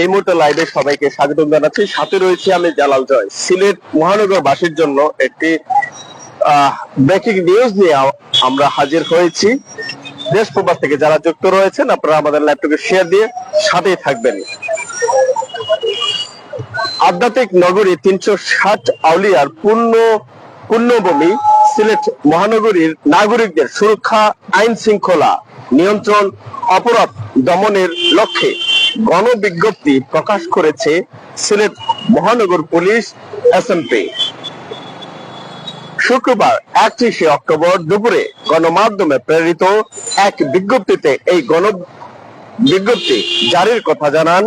এই মুহূর্তে লাইভে সবাইকে স্বাগত জানাচ্ছি। সাথে রয়েছে আমি জালাল জয়। সিলেট মহানগর বাসীর জন্য একটি ব্রেকিং নিউজ নিয়ে আমরা হাজির হয়েছি। দেশ প্রবাস থেকে যারা যুক্ত রয়েছেন, আপনারা আমাদের ল্যাপটপে শেয়ার দিয়ে সাথেই থাকবেন। আধ্যাত্মিক নগরী তিনশো ষাট আউলিয়ার পূর্ণ, পূর্ণভূমি সিলেট মহানগরীর নাগরিকদের সুরক্ষা, আইন শৃঙ্খলা নিয়ন্ত্রণ, অপরাধ দমনের লক্ষ্যে। গণবিজ্ঞপ্তি প্রকাশ করেছে সিলেট মহানগর পুলিশ এসএমপি শুক্রবার একত্রিশে অক্টোবর দুপুরে গণমাধ্যমে প্রেরিত এক বিজ্ঞপ্তিতে এই গণ বিজ্ঞপ্তি জারির কথা জানান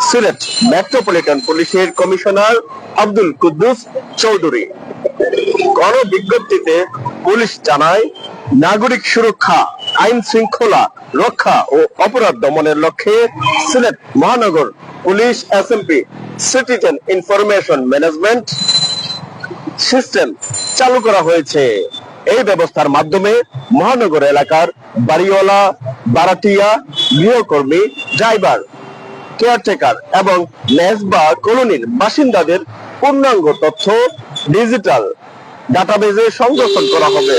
সিলেট মেট্রোপলিটন পুলিশের কমিশনার আব্দুল কুদ্দুস চৌধুরী। গণ বিজ্ঞপ্তিতে পুলিশ জানায়, নাগরিক সুরক্ষা আইন শৃঙ্খলা রক্ষা ও অপরাধ দমনের লক্ষ্যে সিলেট মহানগর police SMP citizen information management system চালু করা হয়েছে। এই ব্যবস্থার মাধ্যমে মহানগর এলাকার বাড়িওয়ালা, বারাটিয়া, গৃহকর্মী, ড্রাইভার, কেয়ারটেকার এবং মেস বা কলোনির বাসিন্দাদের পূর্ণাঙ্গ তথ্য ডিজিটাল ডাটাবেজে সংরক্ষণ করা হবে।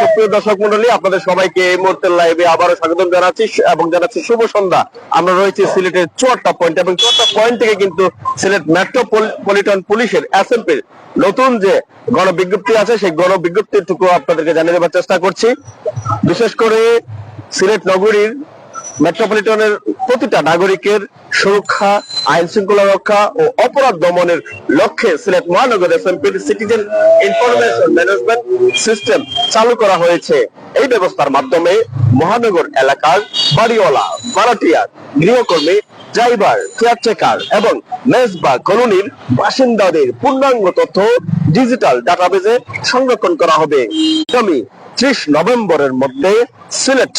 সুপ্রিয় দর্শক মন্ডলী, আপনাদের সবাইকে এই মুহূর্তের লাইভে আবারও জানাচ্ছি। এবং জানাচ্ছি শুভ সন্ধ্যা। আমরা রয়েছি সিলেটের চুয়াট্টা পয়েন্ট এবং চুয়াট্টা পয়েন্ট থেকে কিন্তু সিলেট মেট্রোপলিটন পুলিশের এসএমপির নতুন যে গণ বিজ্ঞপ্তি আছে, সেই গণ বিজ্ঞপ্তিটুকু আপনাদেরকে জানিয়ে দেওয়ার চেষ্টা করছি। বিশেষ করে সিলেট নগরীর মেট্রোপলিটনের প্রতিটা নাগরিকের সুরক্ষা আইন শৃঙ্খলা রক্ষা ও অপরাধ দমনের লক্ষ্যে সিলেট মহানগর এসএমপির সিটিজেন ইনফরমেশন ম্যানেজমেন্ট সিস্টেম চালু করা হয়েছে। এই ব্যবস্থার মাধ্যমে মহানগর এলাকার বাড়িওয়ালা ভাড়াটিয়া গৃহকর্মী, ড্রাইভার কেয়ারটেকার এবং মেস বা কলোনির বাসিন্দাদের পূর্ণাঙ্গ তথ্য ডিজিটাল ডাটাবেজে সংরক্ষণ করা হবে। আগামী ত্রিশ নভেম্বরের মধ্যে সিলেট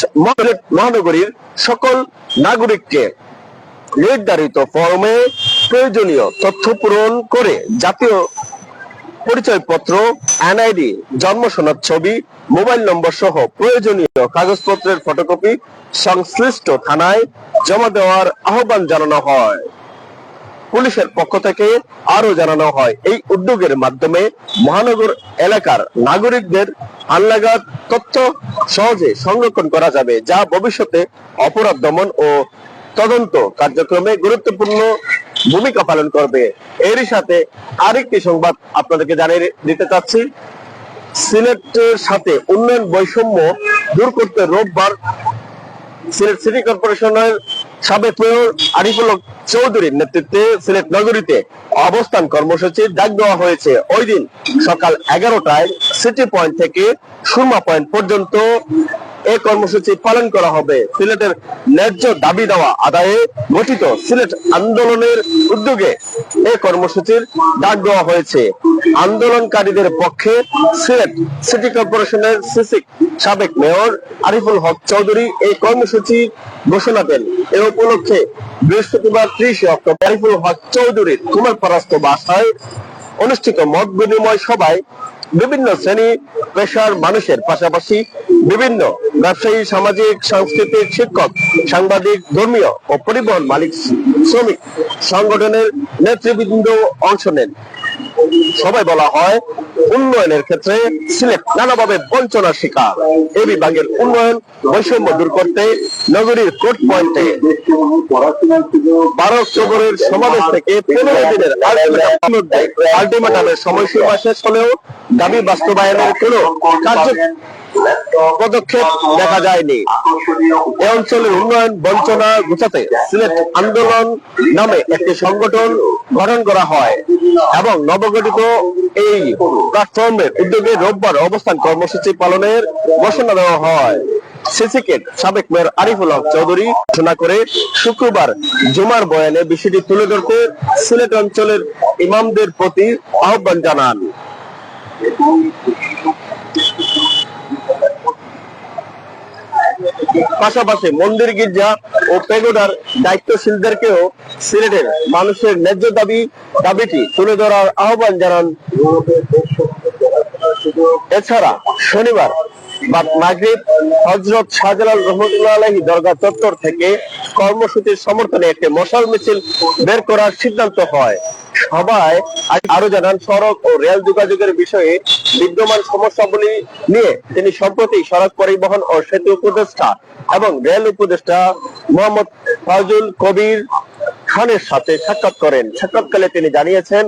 মহানগরীর সকল নাগরিককে নির্ধারিত ফর্মে প্রয়োজনীয় তথ্য পূরণ করে জাতীয় পরিচয়পত্র এনআইডি জন্ম সনদ ছবি, মোবাইল নম্বর সহ প্রয়োজনীয় কাগজপত্রের ফটোকপি সংশ্লিষ্ট থানায় জমা দেওয়ার আহ্বান জানানো হয়। পুলিশের পক্ষ থেকে আরও জানানো হয়, এই উদ্যোগের মাধ্যমে মহানগর এলাকার নাগরিকদের আনলাগাদ তথ্য সহজে সংরক্ষণ করা যাবে, যা ভবিষ্যতে অপরাধ দমন ও তদন্ত কার্যক্রমে গুরুত্বপূর্ণ ভূমিকা পালন করবে। এরই সাথে আরেকটি সংবাদ আপনাদেরকে জানিয়ে দিতে চাচ্ছি। সিলেটের সাথে উন্নয়ন বৈষম্য দূর করতে রোববার সিলেট সিটি কর্পোরেশনের সাবেক মেয়র আরিফুল চৌধুরীর নেতৃত্বে সিলেট নগরীতে অবস্থান কর্মসূচি ডাক দেওয়া হয়েছে। ওই দিন সকাল এগারোটায় সিটি পয়েন্ট থেকে সুরমা পয়েন্ট পর্যন্ত এই কর্মসূচি পালন করা হবে। সিলেটের ন্যায্য দাবি দেওয়া আদায়ে গঠিত সিলেট আন্দোলনের উদ্যোগে এই কর্মসূচির ডাক দেওয়া হয়েছে। আন্দোলনকারীদের পক্ষে সিলেট সিটি কর্পোরেশনের সিসিক সাবেক মেয়র আরিফুল হক চৌধুরী এই কর্মসূচি ঘোষণা দেন। এ উপলক্ষে বৃহস্পতিবার ত্রিশে অক্টোবর আরিফুল হক চৌধুরীর কুমারপাড়াস্থ বাসায় অনুষ্ঠিত মত বিনিময় সভায় বিভিন্ন শ্রেণি পেশার মানুষের পাশাপাশি বিভিন্ন ব্যবসায়ী, সামাজিক, সাংস্কৃতিক শিক্ষক, সাংবাদিক, ধর্মীয় ও পরিবহন মালিক, শ্রমিক সংগঠনের নেতৃবৃন্দ অংশ নেন। সবাই বলা হয় উন্নয়নের ক্ষেত্রে সিলেট নানাভাবে বঞ্চনার শিকার। এই বিভাগের উন্নয়ন বৈষম্য দূর করতে নগরীর কোর্ট পয়েন্টে বারো অক্টোবরের সমাবেশ থেকে পনেরো দিনের আলটিমেটামের সময়সীমা শেষ হলেও দাবি বাস্তবায়নের কোনো কার্য পদক্ষেপ দেখা যায়নি। এ অঞ্চলের উন্নয়ন বঞ্চনা ঘুচাতে সিলেট আন্দোলন নামে একটি সংগঠন গঠন করা হয় এবং নবগঠিত এই প্ল্যাটফর্মের উদ্যোগে রোববার অবস্থান কর্মসূচি পালনের ঘোষণা দেওয়া হয়। সিসিকেট সাবেক মেয়র আরিফুল হক চৌধুরী ঘোষণা করে শুক্রবার জুমার বয়ানে বিষয়টি তুলে ধরতে সিলেট অঞ্চলের ইমামদের প্রতি আহ্বান জানান। পাশাপাশি মন্দির গির্জা ও পেগোডার দায়িত্বশীলদেরকেও সিলেটের মানুষের ন্যায্য দাবি দাবিটি তুলে ধরার আহ্বান জানান এছাড়া শনিবার বাদ মাগরিব শাহজালাল রহমতুল্লাহ দরগা চত্বর থেকে কর্মসূচির সমর্থনে একটি মশাল মিছিল বের করার সিদ্ধান্ত হয়। সবাই আরও জানান, সড়ক ও রেল যোগাযোগের বিষয়ে বিদ্যমান সমস্যাগুলি নিয়ে তিনি সম্প্রতি সড়ক পরিবহন ও সেতু উপদেষ্টা এবং রেল উপদেষ্টা মোহাম্মদ ফাজুল কবির খানের সাথে সাক্ষাৎ করেন। সাক্ষাৎকালে তিনি জানিয়েছেন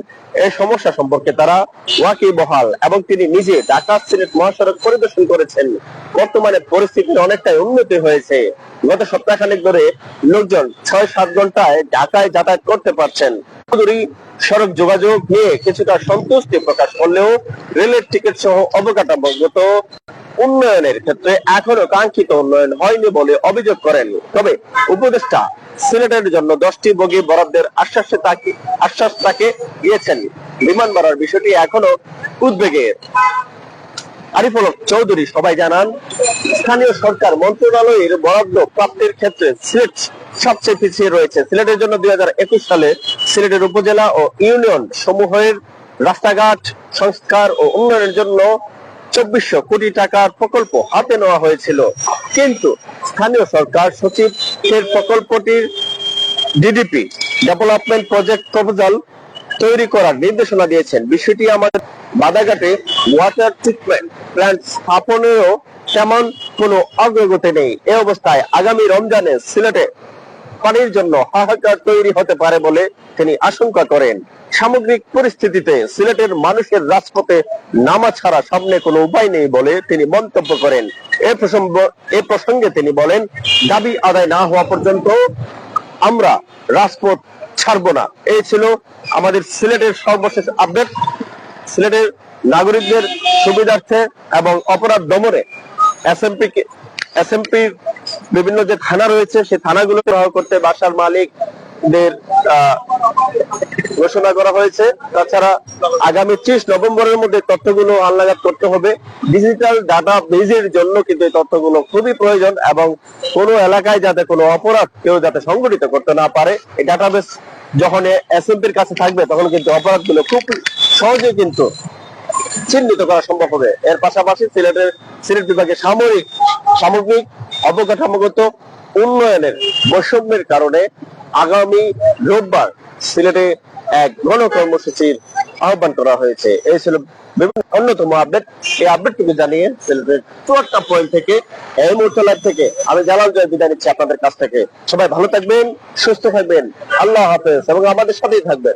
এই সমস্যা সম্পর্কে তারা ওয়াকি বহাল এবং তিনি নিজে ঢাকা সিলেট মহাসড়ক পরিদর্শন করেছেন। বর্তমানে পরিস্থিতির অনেকটাই উন্নতি হয়েছে। গত সপ্তাহখানেক ধরে লোকজন ছয় সাত ঘন্টায় ঢাকায় যাতায়াত করতে পারছেন। সড়ক যোগাযোগ নিয়ে কিছুটা সন্তুষ্টি প্রকাশ করলেও রেলের টিকিট সহ অবকাঠামোগত উন্নয়নের ক্ষেত্রে এখনও কাঙ্ক্ষিত উন্নয়ন হয়নি বলে অভিযোগ করেন। তবে উপদেষ্টা সিলেটের জন্য দশটি বগি বরাদ্দের আশ্বাসে তাকে আশ্বাস তাকে দিয়েছেন। বিমান ভাড়ার বিষয়টি এখনও উদ্বেগের চৌধুরী সবাই জানান, স্থানীয় সরকার মন্ত্রণালয়ের বরাদ্দ প্রাপ্তির ক্ষেত্রে সিলেট সবচেয়ে পিছিয়ে রয়েছে। সিলেটের জন্য দুই হাজার একুশ সালে সিলেটের উপজেলা ও ইউনিয়ন সমূহের রাস্তাঘাট সংস্কার ও উন্নয়নের জন্য চব্বিশশো কোটি টাকার প্রকল্প হাতে নেওয়া হয়েছিল। কিন্তু স্থানীয় সরকার সচিব সেই প্রকল্পটির ডিডিপি ডেভেলপমেন্ট প্রজেক্ট প্রপোজাল তৈরি করার নির্দেশনা দিয়েছেন। বিষয়টি আমাদের বাদাঘাটে ওয়াটার ট্রিটমেন্ট প্ল্যান্ট স্থাপনেও তেমন কোনো অগ্রগতি নেই এ অবস্থায় আগামী রমজানে সিলেটে পানির জন্য হাহাকার তৈরি হতে পারে বলে তিনি আশঙ্কা করেন। সামগ্রিক পরিস্থিতিতে সিলেটের মানুষের রাজপথে নামা ছাড়া সামনে কোনো উপায় নেই বলে তিনি মন্তব্য করেন। এ প্রসঙ্গ, এ প্রসঙ্গে তিনি বলেন, দাবি আদায় না হওয়া পর্যন্ত আমরা রাজপথ ছাড়বো না। এই ছিল আমাদের সিলেটের সর্বশেষ আপডেট। সিলেটের নাগরিকদের সুবিধার্থে এবং অপরাধ দমনে এসএমপি এসএমপি বিভিন্ন যে থানা রয়েছে সেই থানাগুলো ব্যবহার করতে বাসার মালিকদের ঘোষণা করা হয়েছে। তাছাড়া আগামী ত্রিশ নভেম্বরের মধ্যে তথ্যগুলো আনলাগাত করতে হবে। ডিজিটাল ডাটা বেজের জন্য কিন্তু এই তথ্যগুলো খুবই প্রয়োজন এবং কোনো এলাকায় যাতে কোনো অপরাধ কেউ যাতে সংগঠিত করতে না পারে, এই ডাটাবেস যখন এসএমপির কাছে থাকবে, তখন কিন্তু অপরাধগুলো খুব সহজে কিন্তু চিহ্নিত করা সম্ভব হবে। এর পাশাপাশি সিলেটের, সিলেট বিভাগের সামরিক, সামগ্রিক অবকাঠামোগত উন্নয়নের বৈষম্যের কারণে আগামী রোববার সিলেটে এক গণ কর্মসূচির আহ্বান করা হয়েছে। এই ছিল অন্যতম আপডেট। এই আপডেটটুকু জানিয়ে সিলেটের চুয়াত্তর পয়েন্ট থেকে এই মুহূর্তে লাইভ থেকে আমি জালাল জয় বিদায় নিচ্ছি আপনাদের কাছ থেকে। সবাই ভালো থাকবেন, সুস্থ থাকবেন। আল্লাহ হাফেজ এবং আমাদের সাথেই থাকবেন।